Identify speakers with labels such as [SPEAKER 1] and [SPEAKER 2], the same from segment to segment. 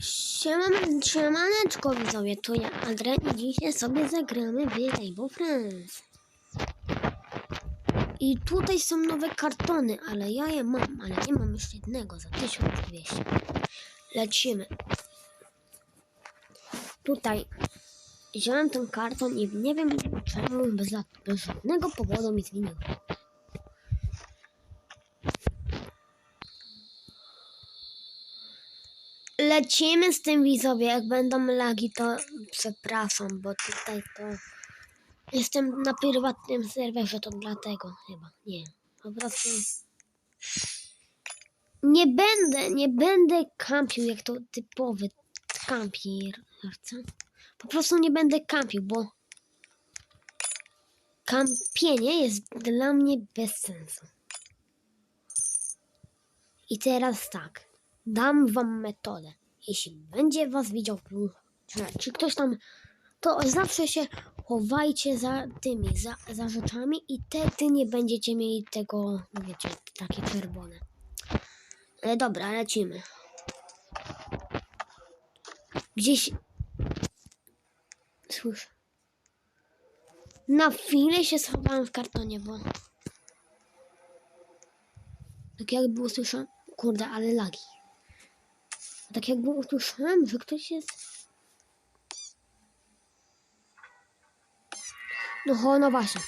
[SPEAKER 1] Siemam, siemaneczko widzowie, to ja Adrian i dzisiaj sobie zagramy w Rainbow Friends. I tutaj są nowe kartony, ale ja je mam, ale nie mam już jednego za 1200. Lecimy. Tutaj wziąłem ten karton i nie wiem czemu bez, bez żadnego powodu mi zmienił. Lecimy z tym widzowie. Jak będą lagi, to przepraszam, bo tutaj to. Jestem na prywatnym serwerze, to dlatego chyba. Nie. Po prostu. Nie będę, nie będę kampił jak to typowy kampierca. Po prostu nie będę kampił, bo kampienie jest dla mnie bez sensu. I teraz tak, dam wam metodę. Jeśli będzie was widział, czy, ktoś tam, to zawsze się chowajcie za tymi, za, za rzeczami i wtedy nie będziecie mieli tego, no wiecie, takie czerwone. Ale dobra, lecimy. Gdzieś... Słyszę. Na chwilę się schowałem w kartonie, bo... Tak jakby usłyszałem... Kurde, ale lagi. Tak jakby usłyszałem, że ktoś jest... No ho, no właśnie.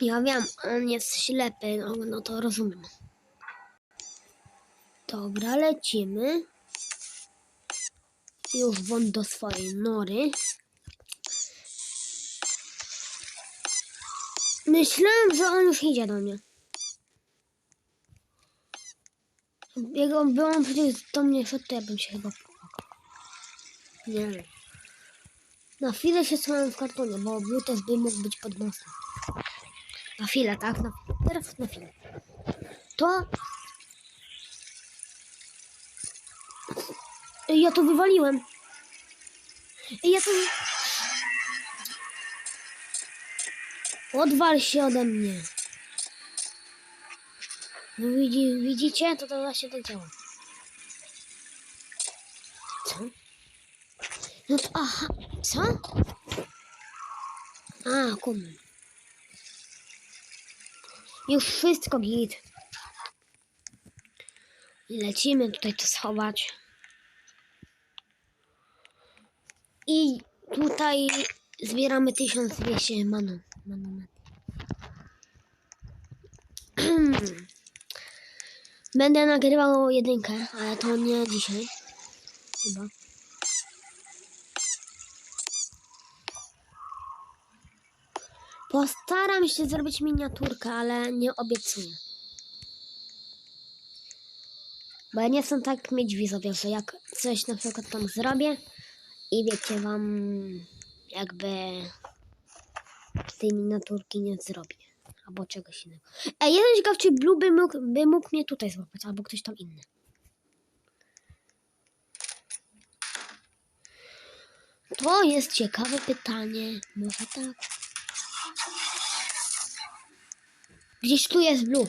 [SPEAKER 1] Ja wiem, on jest ślepy, no, no to rozumiem. Dobra, lecimy. Już won do swojej nory. Myślałem, że on już idzie do mnie. Jak on on przecież do mnie szedł, to ja bym się chyba popłakał. Nie wiem. Na chwilę się schowałem w kartonie, bo też by mógł być pod mostem. Na chwilę, tak? Na, teraz na chwilę. To... Ej, Ja to wywaliłem. Ej, Ja to... Odwal się ode mnie. No widzi, widzicie? To to właśnie tak działa. Co? No to, aha, co? A, kumam. Już wszystko git. Lecimy tutaj to schować. I tutaj zbieramy 1200 manu. manu. Będę nagrywał jedynkę, ale to nie dzisiaj. Chyba. Postaram się zrobić miniaturkę, ale nie obiecuję. Bo ja nie chcę tak mieć widzowie, że jak coś na przykład tam zrobię i wiecie wam jakby tej miniaturki nie zrobię. Albo czegoś innego. Ej, jeden ciekaw, czy Blue by mógł, by mógł mnie tutaj złapać, albo ktoś tam inny. To jest ciekawe pytanie. Może tak. Gdzieś tu jest Blue.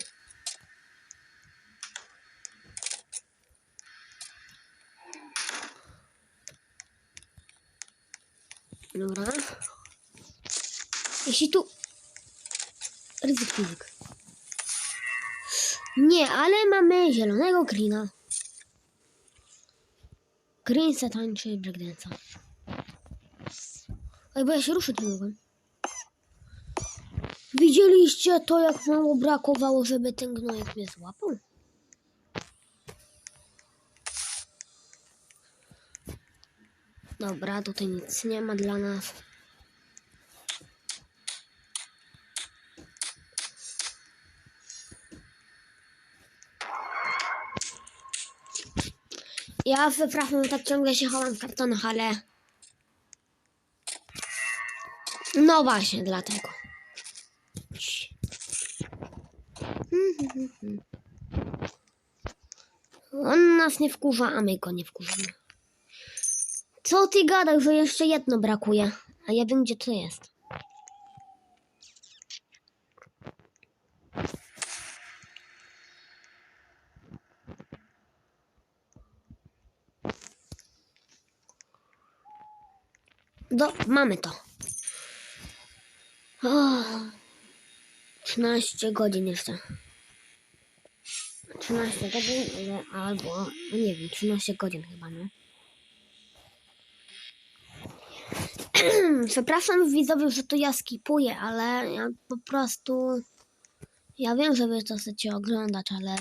[SPEAKER 1] Dobra. Jeśli tu... Ryzyk fizyk. Nie, ale zielonego greena. Green se tańczy breakdance'a. Oj, bo ja się ruszyć nie mogłem. Widzieliście to, jak mało brakowało, żeby ten gnojek mnie złapał? Dobra, tutaj nic nie ma dla nas. Ja wypraszam, tak ciągle się chowam w kartonach, ale... No właśnie, dlatego. On nas nie wkurza, a my go nie wkurzamy. Co ty gadasz, że jeszcze jedno brakuje? A ja wiem, gdzie to jest. Do, mamy to. O, 13 godzin jeszcze. 13 godzin, albo, no nie wiem, 13 godzin chyba, nie? Przepraszam widzowie, że to ja skipuję, ale ja po prostu... Ja wiem, że wy to chcecie oglądać, ale...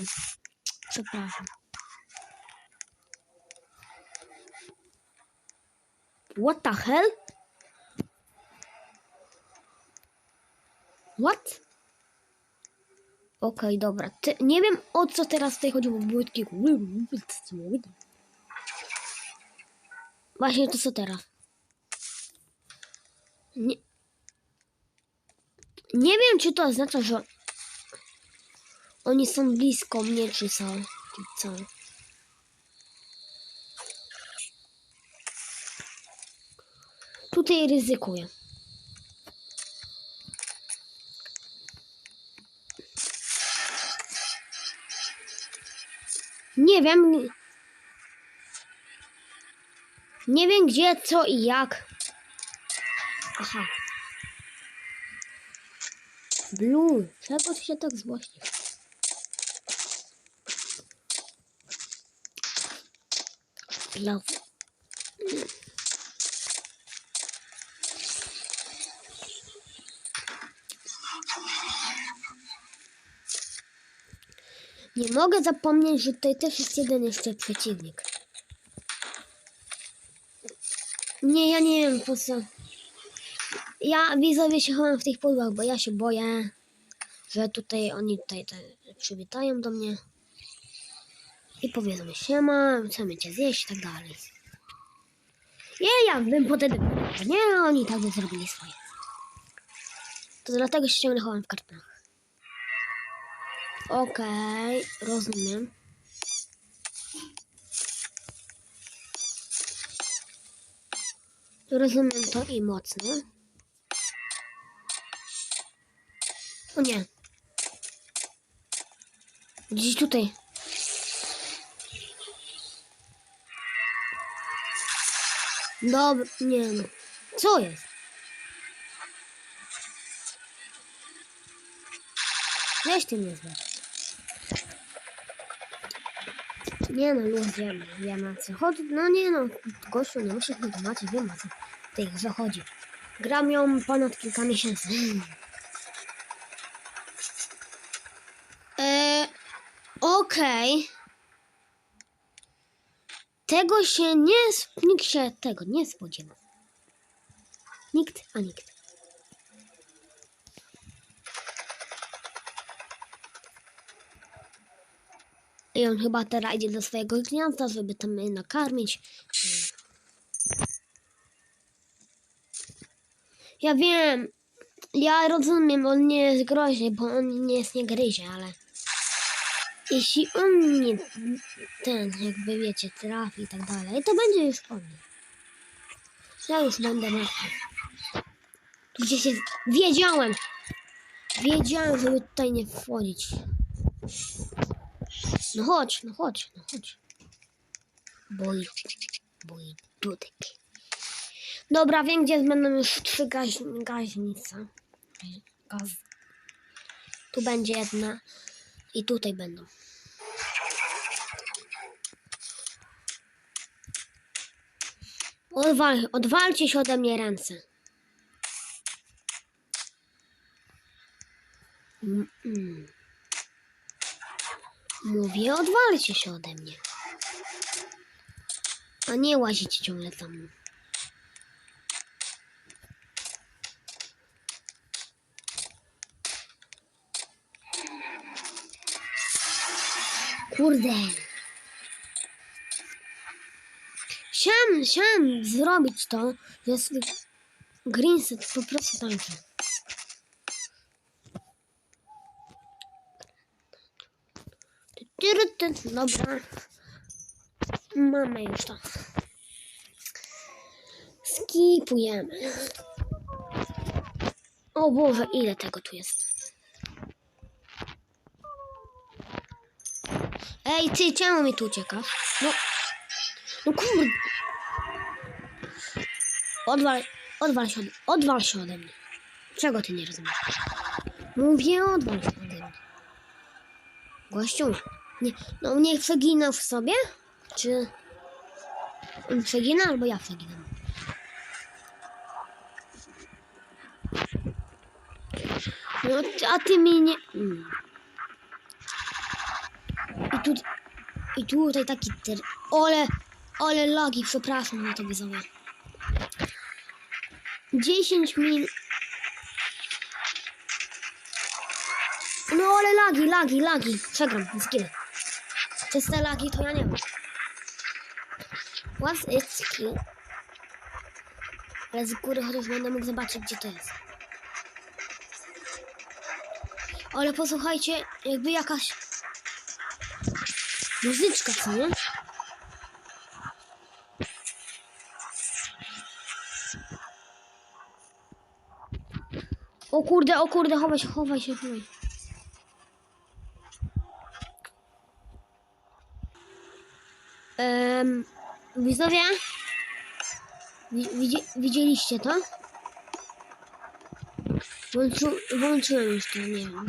[SPEAKER 1] Przepraszam. What the hell? What? Okej, dobra. Ty, nie wiem o co teraz tutaj chodzi, bo były takie... Właśnie to co teraz? Nie, nie wiem, czy to oznacza, że oni są blisko mnie, czy są. Czy co? Tutaj ryzykuję. Nie wiem. Nie wiem gdzie, co i jak. Aha. Blue, czego ty się tak złościsz? Love. Nie mogę zapomnieć, że tutaj też jest jeden jeszcze przeciwnik. Nie, ja nie wiem po co. Ja widzowie się chowam w tych pudłach, bo ja się boję, że tutaj oni tutaj te, przywitają do mnie i powiedzą siema, chcemy cię zjeść i tak dalej. Nie, ja bym potem że nie, oni tak by zrobili swoje. To dlatego się ciągle chowam w kartonach. Okej, rozumiem. Rozumiem to i mocno. O nie. Gdzieś tutaj. Dobra, nie no. Co jest? Weź ty mnie zobacz. Nie no, luz, wiem, na co chodzi. No nie no, gościu, nie muszę chyba tłumaczyć, wiem o co tej grze chodzi. Gram ją ponad kilka miesięcy. Eee, Okej. Tego się nie... Nikt się tego nie spodziewał. Nikt, a nikt. I on chyba teraz idzie do swojego gniazda, żeby tam nakarmić. Ja wiem. Ja rozumiem, on nie jest groźny, bo on nie jest nie gryzie, ale jeśli on mnie ten, jakby wiecie, trafi i tak dalej, to będzie już mnie. Ja już będę martwy. Gdzieś jest... Wiedziałem! Wiedziałem, żeby tutaj nie wchodzić. No chodź, no chodź, no chodź. Boj, boj, dudek. Dobra, wiem, gdzie będą już trzy gaź, gaźnice. Gaz. Tu będzie jedna i tutaj będą. Odwal, odwalcie się ode mnie ręce. Mm, mm. Mówię, odwalcie się ode mnie. A nie łazić ciągle mną. Kurde. Chciałem, chciałem zrobić to, sobie Greenset po prostu tańczy. Dobra. Mamy już to. Skipujemy. O Boże, ile tego tu jest. Ej, ty, czemu mi tu uciekasz? No, no kurde. Odwal, Odwal się, odwal się ode mnie. Czego ty nie rozumiesz? Mówię, odwal się ode mnie. Gościu, nie, no nie przeginał w sobie? Czy on przegina, albo ja przeginam? No, a ty mi nie... Mm. I tu... I tutaj taki ter... Ole... Ole lagi, przepraszam na to widzowie. 10 min... No ale lagi, lagi, lagi. Przegram, zginę. Przez te lagi to ja nie wiem. What's its key? Ale z góry chociaż będę mógł zobaczyć, gdzie to jest. Ale posłuchajcie, jakby jakaś muzyczka, co nie? O kurde, o kurde, chowaj się, chowaj się, chowaj. Um, widzowie, wi- widzi, widzieliście to? Włączy, włączyłem już to, nie wiem.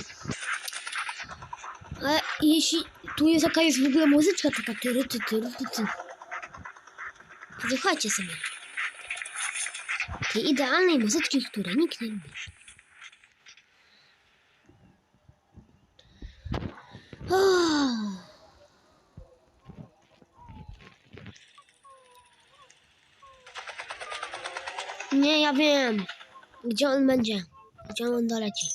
[SPEAKER 1] Ale jeśli tu jest jakaś w ogóle muzyczka taka tyry, ty, tyry, ty, ty. Posłuchajcie sobie. Tej idealnej muzyczki, której nikt nie lubi. Oh. Nie, ja wiem. Gdzie on będzie? Gdzie on doleci?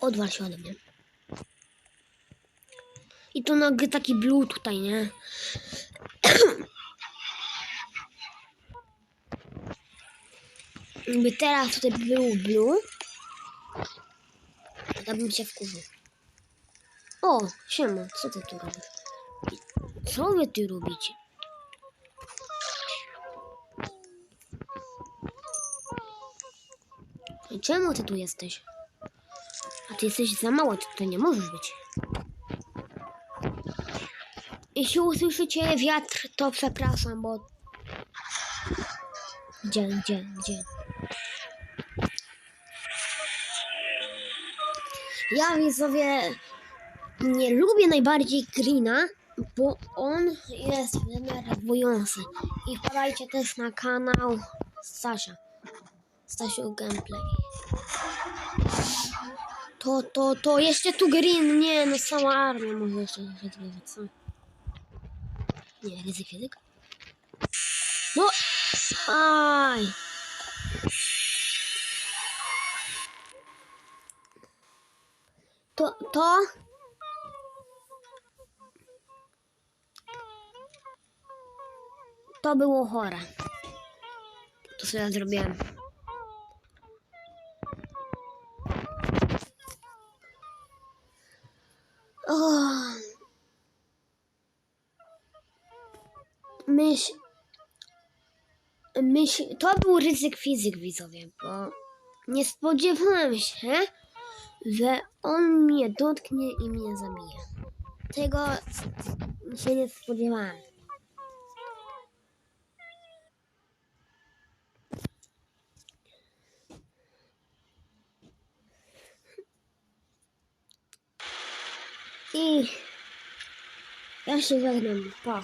[SPEAKER 1] Odwal się ode mnie. I tu nagle taki blue tutaj, nie? Jakby teraz tutaj był blue, to bym się wkurzył. O, siema, co ty tu robisz? Co wy tu robicie? Czemu ty tu jesteś? A ty jesteś za mała, ty tutaj nie możesz być. Jeśli usłyszycie wiatr, to przepraszam, bo... Gdzie, gdzie, gdzie? Ja widzowie nie lubię najbardziej Greena, bo on jest denerwujący. I wpadajcie też na kanał Stasia. Stasiu Gameplay. To, to, to, jeszcze tu Green, nie, no cała armia może jeszcze rozgrywać, co? Nie, ryzy fizyk? No, aj. To, to... To było chore. To co ja zrobiłem. O. Myśl... Myśl... To był ryzyk fizyk, widzowie, bo nie spodziewałem się, że on mnie dotknie i mnie zabije. Tego się nie spodziewałem. I ja się żegnam. Pa.